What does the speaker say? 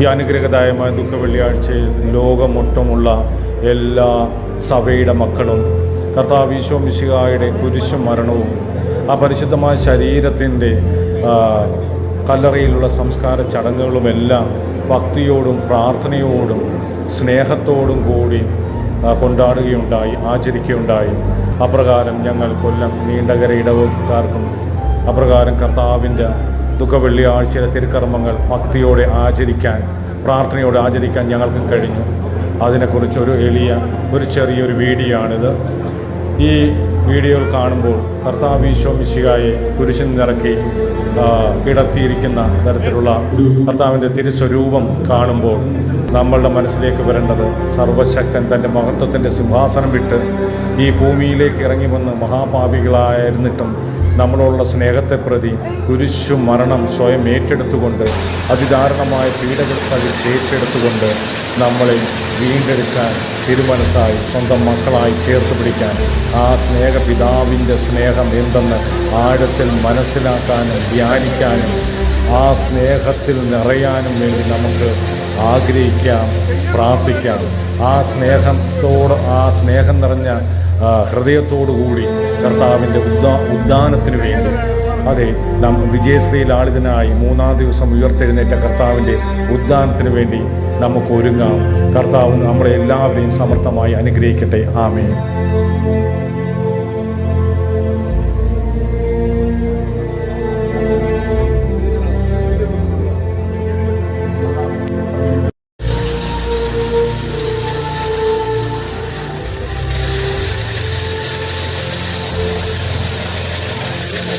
ഈ അനുഗ്രഹദായമായ ദുഃഖ വെള്ളിയാഴ്ചയിൽ ലോകമൊട്ടുമുള്ള എല്ലാ സഭയുടെ മക്കളും കർത്താവ് ഈശോ മിശിഹായുടെ കുരിശും മരണവും ആ പരിശുദ്ധമായ ശരീരത്തിന്റെ കല്ലറയിലുള്ള സംസ്കാര ചടങ്ങുകളുമെല്ലാം ഭക്തിയോടും പ്രാർത്ഥനയോടും സ്നേഹത്തോടും കൂടി കൊണ്ടാടുകയുണ്ടായി ആചരിക്കുകയുണ്ടായി. അപ്രകാരം ഞങ്ങൾ കൊല്ലം നീണ്ടകര ഇടവക്കാർക്കും അപ്രകാരം കർത്താവിന്റെ ദുഃഖ വെള്ളിയാഴ്ചയിലെ തിരുക്കർമ്മങ്ങൾ ഭക്തിയോടെ ആചരിക്കാൻ പ്രാർത്ഥനയോടെ ആചരിക്കാൻ ഞങ്ങൾക്ക് കഴിഞ്ഞു. അതിനെക്കുറിച്ച് ഒരു എളിയ ഒരു ചെറിയൊരു വീഡിയോ ആണിത് ഈ വീഡിയോയിൽ കാണുമ്പോൾ കർത്താവ് ഈശോ മിശികായെ കുരിശിൽ നിറക്കി കിടത്തിയിരിക്കുന്ന തരത്തിലുള്ള കർത്താവിന്റെ തിരുസ്വരൂപം കാണുമ്പോൾ നമ്മളുടെ മനസ്സിലേക്ക് വരേണ്ടത് സർവശക്തൻ തന്റെ മഹത്വത്തിന്റെ സിംഹാസനം വിട്ട് ഈ ഭൂമിയിലേക്ക് ഇറങ്ങി വന്ന് മഹാപാപികളായിരുന്നിട്ടും നമ്മളോടുള്ള സ്നേഹത്തെ പ്രതി കുരിശു മരണം സ്വയം ഏറ്റെടുത്തുകൊണ്ട് അതിദാരുണമായ പീഡകൾ ഏറ്റെടുത്തുകൊണ്ട് നമ്മളെ വീണ്ടെടുക്കാൻ തിരുമനസ്സായി സ്വന്തം മക്കളായി ചേർത്ത് പിടിക്കാൻ ആ സ്നേഹപിതാവിന്റെ സ്നേഹം എന്തെന്ന് ആഴത്തിൽ മനസ്സിലാക്കാനും ധ്യാനിക്കാനും ആ സ്നേഹത്തിൽ നിറയാനും വേണ്ടി നമുക്ക് ആഗ്രഹിക്കാം പ്രാർത്ഥിക്കാം. ആ സ്നേഹത്തോട് ആ സ്നേഹം നിറഞ്ഞ ഹൃദയത്തോടുകൂടി കർത്താവിന്റെ ഉദ്ദാ ഉദ്ദാനത്തിന് വേണ്ടി. അതെ നാം വിജയശ്രീ ലാളിതനായി മൂന്നാം ദിവസം ഉയർത്തെഴുന്നേറ്റ കർത്താവിന്റെ ഉദ്ദാനത്തിന് വേണ്ടി നമുക്ക് ഒരുങ്ങാം കർത്താവ് നമ്മളെ എല്ലാവരെയും സമർത്ഥമായി അനുഗ്രഹിക്കട്ടെ. ആമേ